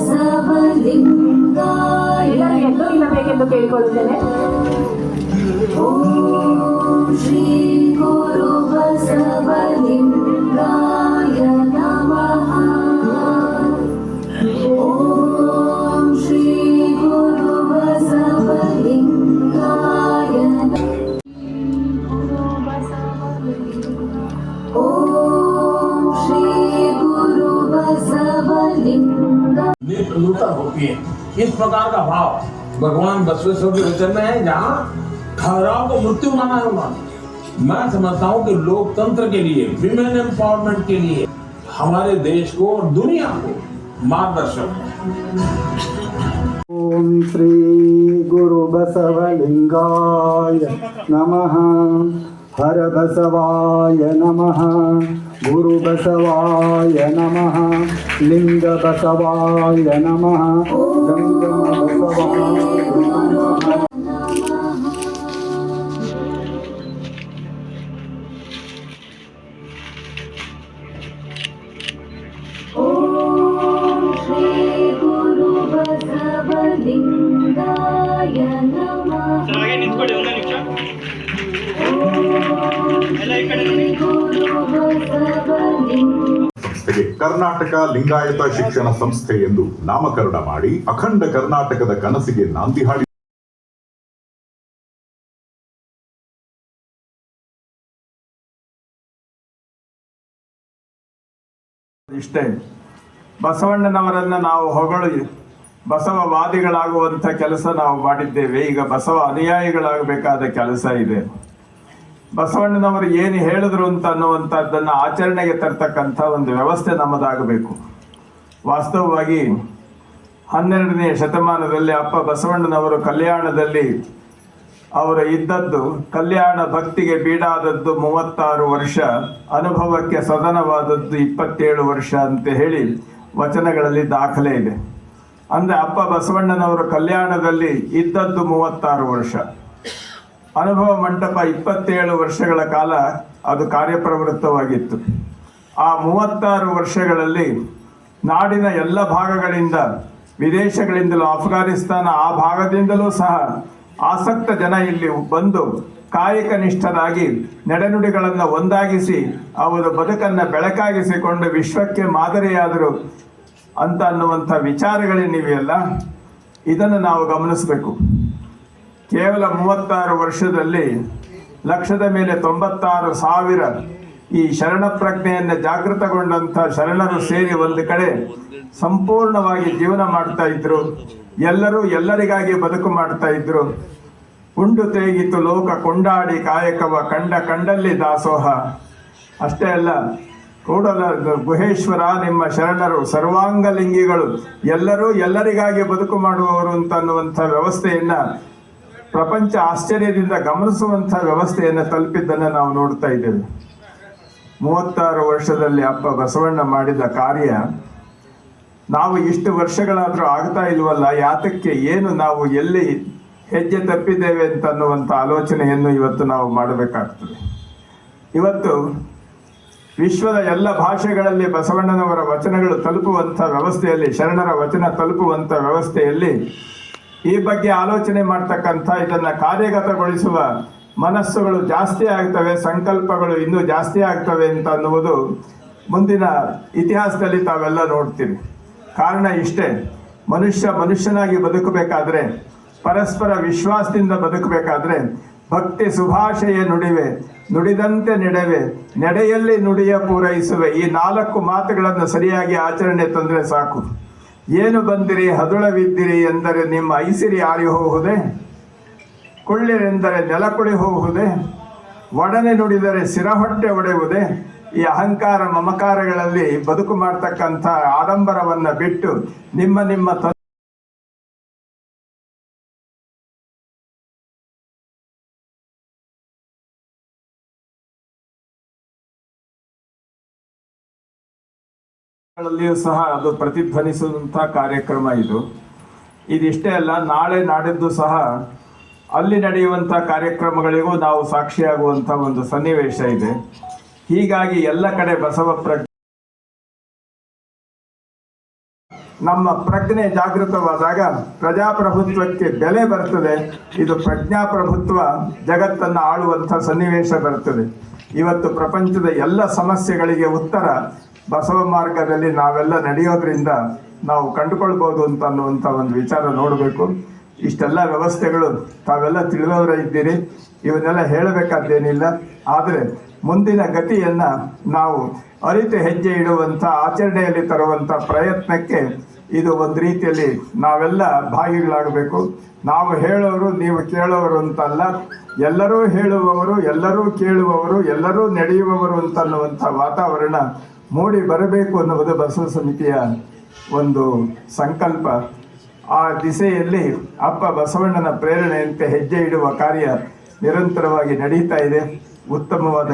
ಬಸವಲಿಂಗಾಯ ಎಲ್ಲರೂ ಇಲ್ಲ ಬೇಕೆಂದು ಕೇಳಿಕೊಳ್ಳುತ್ತೇನೆ. बसवलिङ्गाय होती है। इस प्रकार का भाव। भगवान बसवेश्वर के वचन में है जहाँ ठहराव को मृत्यु माना है उन्होंने। मैं समझता हूँ कि लोकतंत्र के लिए विमेन एम्पावरमेंट के लिए, हमारे देश को और दुनिया को मार्गदर्शक ॐ श्री गुरुबसवलिङ्गाय नमः। हर बसवाय नमः गुरुबसवाय नमः लिङ्गबसवाय नमः गङ्गमबसवाय नमः ॐ ಸಂಸ್ಥೆಗೆ ಕರ್ನಾಟಕ ಲಿಂಗಾಯತ ಶಿಕ್ಷಣ ಸಂಸ್ಥೆ ಎಂದು ನಾಮಕರಣ ಮಾಡಿ ಅಖಂಡ ಕರ್ನಾಟಕದ ಕನಸಿಗೆ ನಾಂದಿ ಹಾಡಿ ಇಷ್ಟೇ. ಬಸವಣ್ಣನವರನ್ನ ನಾವು ಹೊಗಳು. ಬಸವವಾದಿಗಳಾಗುವಂಥ ಕೆಲಸ ನಾವು ಮಾಡಿದ್ದೇವೆ. ಈಗ ಬಸವ ಅನುಯಾಯಿಗಳಾಗಬೇಕಾದ ಕೆಲಸ ಇದೆ. ಬಸವಣ್ಣನವರು ಏನು ಹೇಳಿದ್ರು ಅಂತ ಅನ್ನುವಂಥದ್ದನ್ನು ಆಚರಣೆಗೆ ತರ್ತಕ್ಕಂಥ ಒಂದು ವ್ಯವಸ್ಥೆ ನಮ್ಮದಾಗಬೇಕು. ವಾಸ್ತವವಾಗಿ ಹನ್ನೆರಡನೇ ಶತಮಾನದಲ್ಲಿ ಅಪ್ಪ ಬಸವಣ್ಣನವರು ಕಲ್ಯಾಣದಲ್ಲಿ ಅವರು ಇದ್ದದ್ದು, ಕಲ್ಯಾಣ ಭಕ್ತಿಗೆ ಬೀಡಾದದ್ದು ಮೂವತ್ತಾರು ವರ್ಷ, ಅನುಭವಕ್ಕೆ ಸದನವಾದದ್ದು ಇಪ್ಪತ್ತೇಳು ವರ್ಷ ಅಂತ ಹೇಳಿ ವಚನಗಳಲ್ಲಿ ದಾಖಲೆ ಇದೆ. ಅಂದರೆ ಅಪ್ಪ ಬಸವಣ್ಣನವರು ಕಲ್ಯಾಣದಲ್ಲಿ ಇದ್ದದ್ದು ಮೂವತ್ತಾರು ವರ್ಷ. ಅನುಭವ ಮಂಟಪ ಇಪ್ಪತ್ತೇಳು ವರ್ಷಗಳ ಕಾಲ ಅದು ಕಾರ್ಯಪ್ರವೃತ್ತವಾಗಿತ್ತು. ಆ ಮೂವತ್ತಾರು ವರ್ಷಗಳಲ್ಲಿ ನಾಡಿನ ಎಲ್ಲ ಭಾಗಗಳಿಂದ, ವಿದೇಶಗಳಿಂದಲೂ ಅಫ್ಘಾನಿಸ್ತಾನ ಆ ಭಾಗದಿಂದಲೂ ಸಹ ಆಸಕ್ತ ಜನ ಇಲ್ಲಿ ಬಂದು ಕಾಯಕ ನಿಷ್ಠರಾಗಿ ನಡೆನುಡಿಗಳನ್ನು ಒಂದಾಗಿಸಿ, ಅವರ ಬದುಕನ್ನು ಬೆಳಕಾಗಿಸಿಕೊಂಡು ವಿಶ್ವಕ್ಕೆ ಮಾದರಿಯಾದರು ಅಂತ ಅನ್ನುವಂಥ ವಿಚಾರಗಳೇನಿವೆಯಲ್ಲ ಇದನ್ನು ನಾವು ಗಮನಿಸಬೇಕು. ಕೇವಲ ಮೂವತ್ತಾರು ವರ್ಷದಲ್ಲಿ ಲಕ್ಷದ ಮೇಲೆ ತೊಂಬತ್ತಾರು ಸಾವಿರ ಈ ಶರಣ ಪ್ರಜ್ಞೆಯನ್ನು ಜಾಗೃತಗೊಂಡಂಥ ಶರಣರು ಸೇರಿ ಒಂದು ಕಡೆ ಸಂಪೂರ್ಣವಾಗಿ ಜೀವನ ಮಾಡ್ತಾ ಇದ್ರು. ಎಲ್ಲರೂ ಎಲ್ಲರಿಗಾಗಿ ಬದುಕು ಮಾಡ್ತಾ ಇದ್ರು. ಉಂಡು ತೇಗಿತು ಲೋಕ ಕೊಂಡಾಡಿ ಕಾಯಕವ ಕಂಡ ಕಂಡಲ್ಲಿ ದಾಸೋಹ. ಅಷ್ಟೇ ಅಲ್ಲ, ಕೂಡಲ ಗುಹೇಶ್ವರ ನಿಮ್ಮ ಶರಣರು ಸರ್ವಾಂಗಲಿಂಗಿಗಳು ಎಲ್ಲರೂ ಎಲ್ಲರಿಗಾಗಿ ಬದುಕು ಮಾಡುವವರು ಅಂತ ಅನ್ನುವಂಥ ವ್ಯವಸ್ಥೆಯನ್ನ ಪ್ರಪಂಚ ಆಶ್ಚರ್ಯದಿಂದ ಗಮನಿಸುವಂತಹ ವ್ಯವಸ್ಥೆಯನ್ನು ತಲುಪಿದ್ದನ್ನು ನಾವು ನೋಡ್ತಾ ಇದ್ದೇವೆ. ಮೂವತ್ತಾರು ವರ್ಷದಲ್ಲಿ ಅಪ್ಪ ಬಸವಣ್ಣ ಮಾಡಿದ ಕಾರ್ಯ, ನಾವು ಇಷ್ಟು ವರ್ಷಗಳಾದರೂ ಆಗ್ತಾ ಇಲ್ವಲ್ಲ, ಯಾತಕ್ಕೆ ಏನು ನಾವು ಎಲ್ಲಿ ಹೆಜ್ಜೆ ತಪ್ಪಿದ್ದೇವೆ ಅಂತ ಅನ್ನುವಂಥ ಆಲೋಚನೆಯನ್ನು ಇವತ್ತು ನಾವು ಮಾಡಬೇಕಾಗ್ತದೆ. ಇವತ್ತು ವಿಶ್ವದ ಎಲ್ಲ ಭಾಷೆಗಳಲ್ಲಿ ಬಸವಣ್ಣನವರ ವಚನಗಳು ತಲುಪುವಂಥ ವ್ಯವಸ್ಥೆಯಲ್ಲಿ, ಶರಣರ ವಚನ ತಲುಪುವಂಥ ವ್ಯವಸ್ಥೆಯಲ್ಲಿ ಈ ಬಗ್ಗೆ ಆಲೋಚನೆ ಮಾಡ್ತಕ್ಕಂಥ ಇದನ್ನು ಕಾರ್ಯಗತಗೊಳಿಸುವ ಮನಸ್ಸುಗಳು ಜಾಸ್ತಿ ಆಗ್ತವೆ, ಸಂಕಲ್ಪಗಳು ಇನ್ನೂ ಜಾಸ್ತಿ ಆಗ್ತವೆ ಅಂತ ಅನ್ನುವುದು ಮುಂದಿನ ಇತಿಹಾಸದಲ್ಲಿ ತಾವೆಲ್ಲ ನೋಡ್ತೀವಿ ಕಾರಣ ಇಷ್ಟೇ, ಮನುಷ್ಯ ಮನುಷ್ಯನಾಗಿ ಬದುಕಬೇಕಾದ್ರೆ, ಪರಸ್ಪರ ವಿಶ್ವಾಸದಿಂದ ಬದುಕಬೇಕಾದ್ರೆ, ಭಕ್ತಿ ಸುಭಾಷೆಯ ನುಡಿವೆ, ನುಡಿದಂತೆ ನಡೆವೆ, ನಡೆಯಲ್ಲಿ ನುಡಿಯ ಪೂರೈಸುವೆ, ಈ ನಾಲ್ಕು ಮಾತುಗಳನ್ನು ಸರಿಯಾಗಿ ಆಚರಣೆ ತಂದರೆ ಸಾಕು. ಏನು ಬಂದಿರಿ? ಹದುಳವಿದ್ದಿರಿ ಎಂದರೆ ನಿಮ್ಮ ಐಸಿರಿ ಆರಿ ಹೋಗುವುದೇ ಕುಳ್ಳಿರೆಂದರೆ ನೆಲಕುಳಿ ಹೋಗುವುದೇ ಒಡನೆ ನುಡಿದರೆ ಸಿರಹೊಟ್ಟೆ ಒಡೆಯುವುದೇ? ಈ ಅಹಂಕಾರ ಮಮಕಾರಗಳಲ್ಲಿ ಬದುಕು ಮಾಡ್ತಕ್ಕಂಥ ಆಡಂಬರವನ್ನು ಬಿಟ್ಟು ನಿಮ್ಮ ನಿಮ್ಮ ಗಳಲ್ಲಿಯೂ ಸಹ ಅದು ಪ್ರತಿಧ್ವನಿಸುವಂಥ ಕಾರ್ಯಕ್ರಮ ಇದು. ಇದಿಷ್ಟೇ ಅಲ್ಲ, ನಾಳೆ ನಾಡಿದ್ದು ಸಹ ಅಲ್ಲಿ ನಡೆಯುವಂಥ ಕಾರ್ಯಕ್ರಮಗಳಿಗೂ ನಾವು ಸಾಕ್ಷಿಯಾಗುವಂಥ ಒಂದು ಸನ್ನಿವೇಶ ಇದೆ. ಹೀಗಾಗಿ ಎಲ್ಲ ಕಡೆ ಬಸವ ಪ್ರಜ್ಞೆ ನಮ್ಮ ಪ್ರಜ್ಞೆ ಜಾಗೃತವಾದಾಗ ಪ್ರಜಾಪ್ರಭುತ್ವಕ್ಕೆ ಬೆಲೆ ಬರ್ತದೆ. ಇದು ಪ್ರಜ್ಞಾಪ್ರಭುತ್ವ ಜಗತ್ತನ್ನು ಆಳುವಂಥ ಸನ್ನಿವೇಶ ಬರ್ತದೆ. ಇವತ್ತು ಪ್ರಪಂಚದ ಎಲ್ಲ ಸಮಸ್ಯೆಗಳಿಗೆ ಉತ್ತರ ಬಸವ ಮಾರ್ಗದಲ್ಲಿ ನಾವೆಲ್ಲ ನಡೆಯೋದ್ರಿಂದ ನಾವು ಕಂಡುಕೊಳ್ಬೋದು ಅಂತ ಅನ್ನುವಂಥ ಒಂದು ವಿಚಾರ ನೋಡಬೇಕು. ಇಷ್ಟೆಲ್ಲ ವ್ಯವಸ್ಥೆಗಳು ತಾವೆಲ್ಲ ತಿಳಿದವರ ಇದ್ದೀರಿ. ಇವನ್ನೆಲ್ಲ ಹೇಳಬೇಕಾದ್ದೇನಿಲ್ಲ. ಆದರೆ ಮುಂದಿನ ಗತಿಯನ್ನ ನಾವು ಅರಿತು ಹೆಜ್ಜೆ ಇಡುವಂಥ, ಆಚರಣೆಯಲ್ಲಿ ತರುವಂಥ ಪ್ರಯತ್ನಕ್ಕೆ ಇದು ಒಂದು ರೀತಿಯಲ್ಲಿ ನಾವೆಲ್ಲ ಭಾಗಿಗಳಾಗಬೇಕು. ನಾವು ಹೇಳೋರು ನೀವು ಕೇಳೋರು ಅಂತಲ್ಲ. ಎಲ್ಲರೂ ಹೇಳುವವರು, ಎಲ್ಲರೂ ಕೇಳುವವರು, ಎಲ್ಲರೂ ನಡೆಯುವವರು ಅಂತನ್ನುವಂಥ ವಾತಾವರಣ ಮೂಡಿ ಬರಬೇಕು ಅನ್ನುವುದು ಬಸವ ಸಮಿತಿಯ ಒಂದು ಸಂಕಲ್ಪ. ಆ ದಿಸೆಯಲ್ಲಿ ಅಪ್ಪ ಬಸವಣ್ಣನ ಪ್ರೇರಣೆಯಂತೆ ಹೆಜ್ಜೆ ಇಡುವ ಕಾರ್ಯ ನಿರಂತರವಾಗಿ ನಡೀತಾ ಇದೆ. ಉತ್ತಮವಾದ